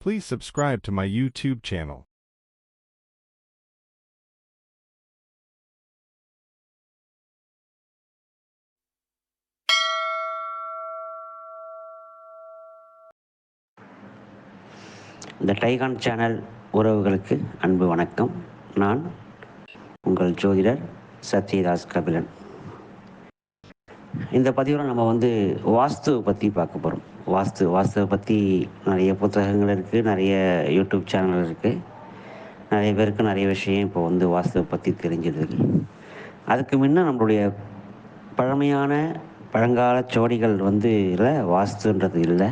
Please subscribe to my YouTube channel. இந்த டைகான் channel உறவுகளுக்கு அன்பு வணக்கம். நான் உங்கள் ஜோதிடர் சத்யதாஸ் கபிலன். இந்த பதிவில் நம்ம வந்து வாஸ்து பற்றி பார்க்க போகிறோம் வாஸ்து வாஸ்துவை பற்றி நிறைய புத்தகங்கள் இருக்குது நிறைய யூடியூப் சேனல் இருக்குது நிறைய பேருக்கு நிறைய விஷயம் இப்போ வந்து வாஸ்துவை பற்றி தெரிஞ்சிருக்கு அதுக்கு முன்ன நம்மளுடைய பழமையான பழங்கால சோடிகள் வந்து இல்லை வாஸ்துன்றது இல்லை.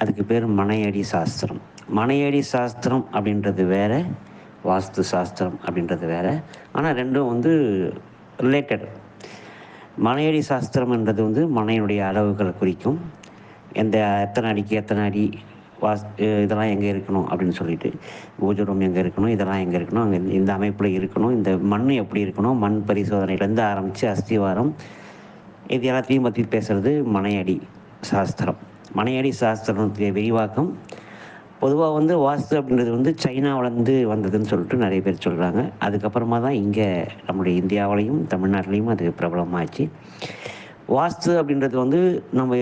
அதுக்கு பேர் மனையடி சாஸ்திரம். மனையடி சாஸ்திரம் அப்படின்றது வேற வாஸ்து சாஸ்திரம் அப்படின்றது வேறு. ஆனால் ரெண்டும் வந்து ரிலேட்டட் மனையடி சாஸ்திரம்ன்றது வந்து மனையினுடைய அளவுகளை குறிக்கும். எந்த எத்தனை அடிக்கு எத்தனை அடி வாஸ் இதெல்லாம் எங்கே இருக்கணும் அப்படின்னு சொல்லிட்டு. பூஜை ரூம் எங்கே இருக்கணும் இதெல்லாம் எங்கே இருக்கணும் அங்கே இந்த அமைப்பில் இருக்கணும் இந்த மண் எப்படி இருக்கணும் மண் பரிசோதனையிலேருந்து ஆரம்பித்து அஸ்திவாரம். இது எல்லாத்தையும் பற்றி பேசுகிறது மனையடி சாஸ்திரம். மனையடி சாஸ்திரத்துடைய விரிவாக்கம். பொதுவாக வந்து வாஸ்து அப்படின்றது வந்து சைனாவிலேருந்து வந்ததுன்னு சொல்லிட்டு நிறைய பேர் சொல்கிறாங்க அதுக்கப்புறமா தான் இங்கே நம்முடைய இந்தியாவிலையும் தமிழ்நாட்டிலையும் அது பிரபலமாச்சு. வாஸ்து அப்படின்றது வந்து நம்ம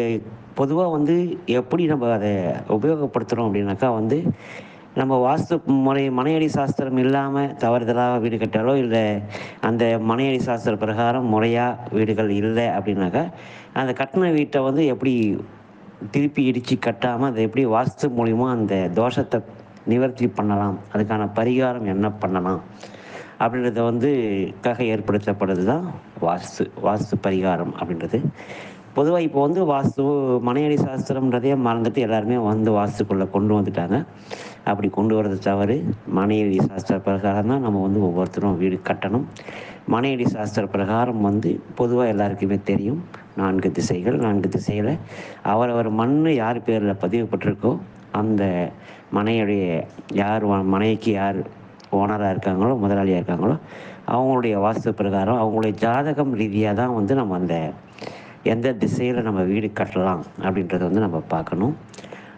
பொதுவாக வந்து எப்படி நம்ம அதை உபயோகப்படுத்துகிறோம் அப்படின்னாக்கா வந்து நம்ம வாஸ்து முறை மனையடி சாஸ்திரம் இல்லாமல் தவறுதலாக வீடு கட்டாலோ இல்லை அந்த மனையடி சாஸ்திர பிரகாரம் முறையாக வீடுகள் இல்லை அப்படின்னாக்கா அந்த கட்டின வீட்டை வந்து எப்படி திருப்பி இடித்து கட்டாமல் அதை எப்படி வாஸ்து மூலிமா அந்த தோஷத்தை நிவர்த்தி பண்ணலாம் அதுக்கான பரிகாரம் என்ன பண்ணலாம் அப்படின்றத வந்து க்காக ஏற்படுத்தப்படுது தான் வாஸ்து வாஸ்து பரிகாரம் அப்படின்றது. பொதுவாக இப்போ வந்து வாஸ்து மனையடி சாஸ்திரம்ன்றதே மறந்துட்டு எல்லாருமே வந்து வாஸ்துக்குள்ளே கொண்டு வந்துட்டாங்க. அப்படி கொண்டு வரது தவறு. மனையடி சாஸ்திர பிரகாரம் தான் நம்ம வந்து ஒவ்வொருத்தரும் வீடு கட்டணும். மனையடி சாஸ்திர பிரகாரம் வந்து பொதுவாக எல்லாருக்குமே தெரியும். நான்கு திசைகள் நான்கு திசையில் அவரவர் மண் யார் பேரில் பதிவுப்பட்டிருக்கோ அந்த மனையுடைய யார் மனைவிக்கு மனைக்கு யார் ஓனராக இருக்காங்களோ முதலாளியாக இருக்காங்களோ அவங்களுடைய வாஸ்து பிரகாரம் அவங்களுடைய ஜாதகம் ரீதியாக தான் வந்து நம்ம அந்த எந்த திசையில் நம்ம வீடு கட்டலாம் அப்படின்றத வந்து நம்ம பார்க்கணும்.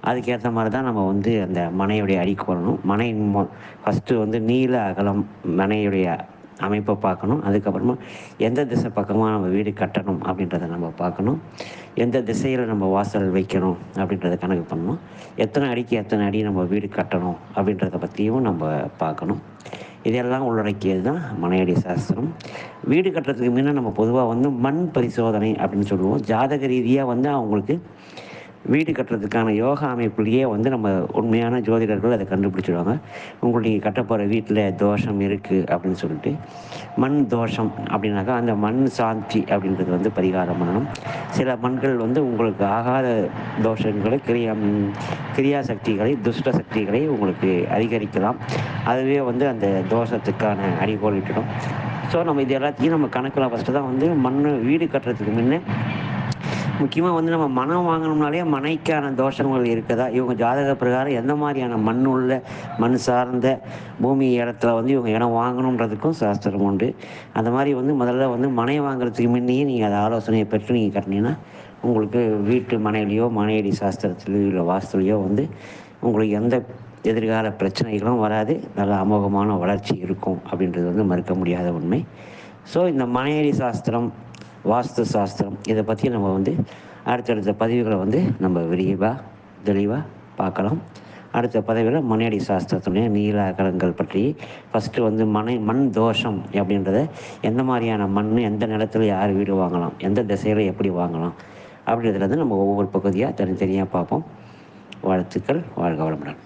அதுக்கேற்ற மாதிரி தான் நம்ம வந்து அந்த மனையுடைய அடிக்கு வரணும் மனை ஃபஸ்ட்டு வந்து நீல அகலம் மனையுடைய அமைப்பை பார்க்கணும். அதுக்கப்புறமா எந்த திசை பக்கமாக நம்ம வீடு கட்டணும் அப்படின்றத நம்ம பார்க்கணும். எந்த திசையில் நம்ம வாசல் வைக்கணும் அப்படின்றத கணக்கு பண்ணணும். எத்தனை அடிக்கு எத்தனை அடி நம்ம வீடு கட்டணும் அப்படின்றத பற்றியும் நம்ம பார்க்கணும். இதெல்லாம் உள்ளடக்கியது தான் மனையடி சாஸ்திரம். வீடு கட்டுறதுக்கு முன்னே நம்ம பொதுவாக வந்து மண் பரிசோதனை அப்படின்னு சொல்லுவோம். ஜாதக ரீதியாக வந்து அவங்களுக்கு வீடு கட்டுறதுக்கான யோகா அமைப்புலேயே வந்து நம்ம உண்மையான ஜோதிடர்கள் அதை கண்டுபிடிச்சிடுவாங்க. உங்களுக்கு நீங்கள் கட்ட போகிற வீட்டில் தோஷம் இருக்குது அப்படின்னு சொல்லிட்டு மண் தோஷம் அப்படின்னாக்கா அந்த மண் சாந்தி அப்படின்றது வந்து பரிகாரம் பண்ணணும். சில மண்கள் வந்து உங்களுக்கு ஆகாத தோஷங்களை கிரியா கிரியா சக்திகளை துஷ்ட சக்திகளை உங்களுக்கு அதிகரிக்கலாம். அதுவே வந்து அந்த தோஷத்துக்கான அடிகோலிட்டுடும் ஸோ நம்ம இது எல்லாத்தையும் நம்ம கணக்கில் ஃபஸ்ட்டு தான் வந்து மண் வீடு கட்டுறதுக்கு முன்னே முக்கியமாக வந்து நம்ம மனம் வாங்கணும்னாலே மனைக்கான தோஷங்கள் இருக்குதா? இவங்க ஜாதக பிரகாரம் எந்த மாதிரியான மண் உள்ள மண் சார்ந்த பூமி இடத்துல வந்து இவங்க இடம் வாங்கணுன்றதுக்கும் சாஸ்திரம் உண்டு. அந்த மாதிரி வந்து முதல்ல வந்து மனை வாங்குறதுக்கு முன்னையே நீங்கள் அதை ஆலோசனையை பெற்று நீங்கள் கட்டினீங்கன்னா உங்களுக்கு வீட்டு மனையிலையோ மனையடி சாஸ்திரத்துலையோ இல்லை வாஸ்துலையோ வந்து உங்களுக்கு எந்த எதிர்கால பிரச்சனைகளும் வராது. நல்ல அமோகமான வளர்ச்சி இருக்கும் அப்படின்றது வந்து மறுக்க முடியாத உண்மை. ஸோ இந்த மனையடி சாஸ்திரம் வாஸ்து சாஸ்திரம் இதை பற்றி நம்ம வந்து அடுத்தடுத்த பதிவுகளை வந்து நம்ம விரிவாக தெளிவாக பார்க்கலாம். அடுத்த பதவியில் மனையடி சாஸ்திரத்துடைய நீல அகலங்கள் பற்றி ஃபஸ்ட்டு வந்து மனை மண் தோஷம் அப்படின்றத எந்த மாதிரியான மண் எந்த நிலத்தில் யார் வீடு வாங்கலாம் எந்த திசையில் எப்படி வாங்கலாம் அப்படின்றதுலேருந்து நம்ம ஒவ்வொரு பகுதியாக தனித்தனியாக பார்ப்போம். வாழ்த்துக்கள் வாழ்க வளமுடன்.